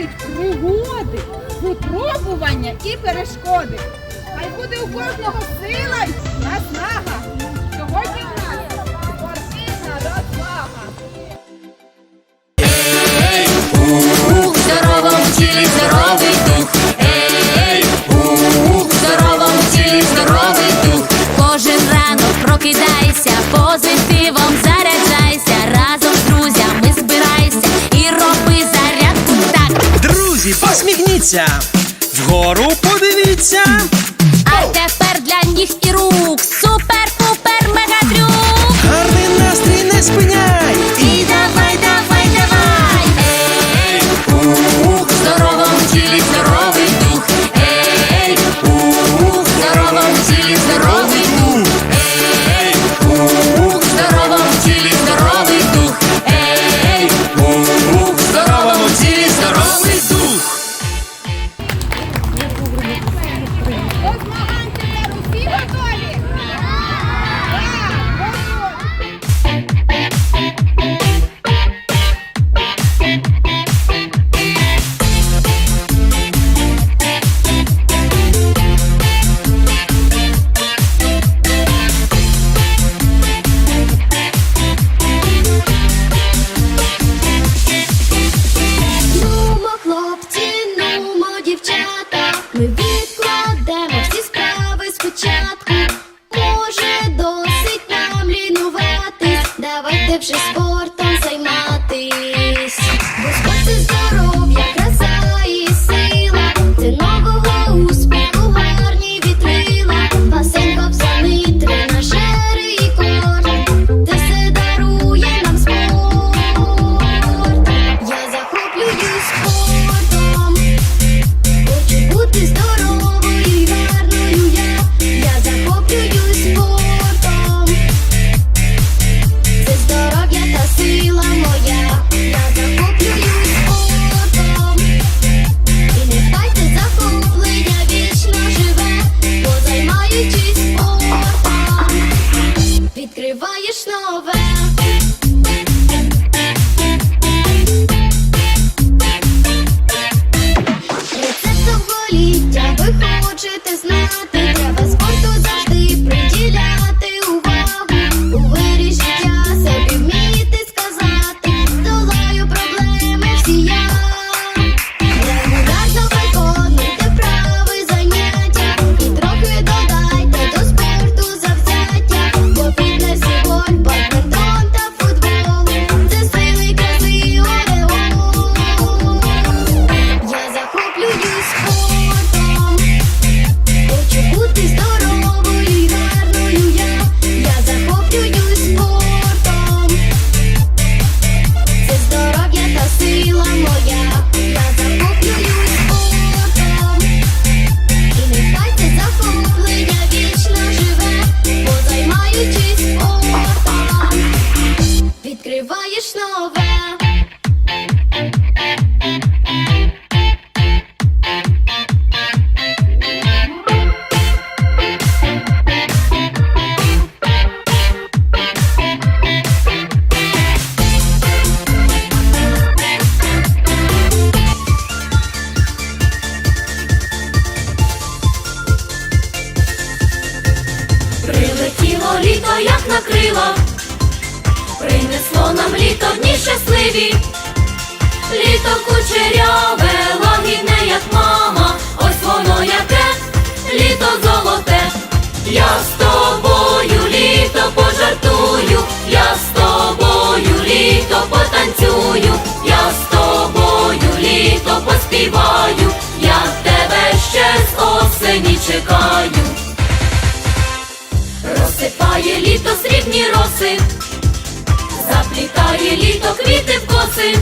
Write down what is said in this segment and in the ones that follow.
Чекають пригоди, випробування і перешкоди. Хай буде у кожного сила і наснага. Сьогодні Друзі, посміхніться, вгору подивіться. А тепер для ніг і рук. Супер-пупер мегадрюк. Гарний настрій не спиняй. Jack. this man. Як накрило, принесло нам літо дні щасливі, літо кучеряве, лагідне, як мама, ось воно яке, літо золоте. Я з тобою літо пожартую, я з тобою літо потанцюю, я з тобою літо поспіваю, я тебе ще з осені чекаю. Розсипає літо срібні роси, заплітає літо квіти в коси,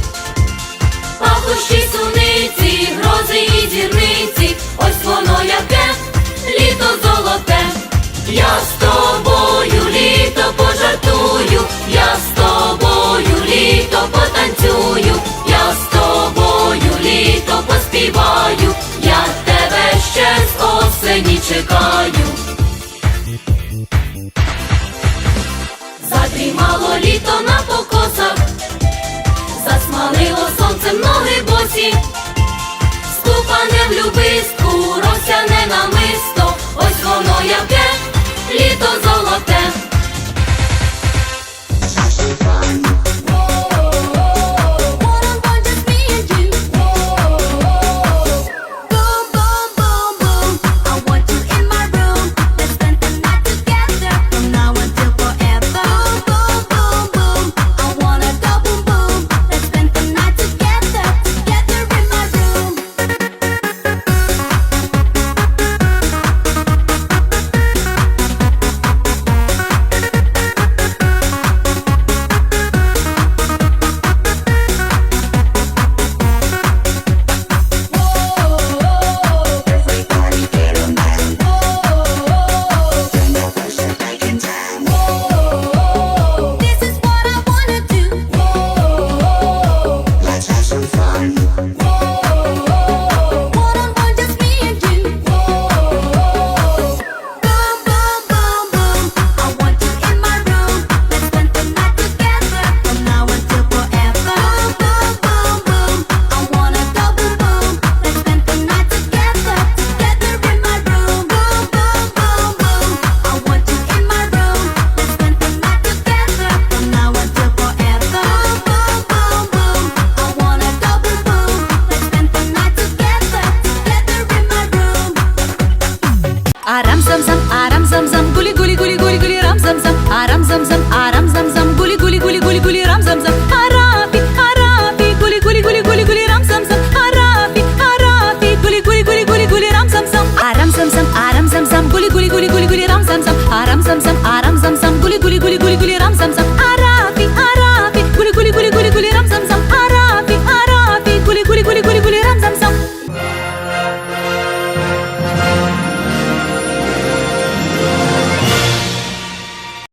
пахощі суниці, грози і зірниці, ось воно яке, літо золоте. Я з тобою літо пожартую, я з тобою літо потанцюю, я з тобою літо поспіваю, я тебе ще з осені чекаю. Танцем ноги босі, ступане в любистку, росяне намисто, ось воно яке.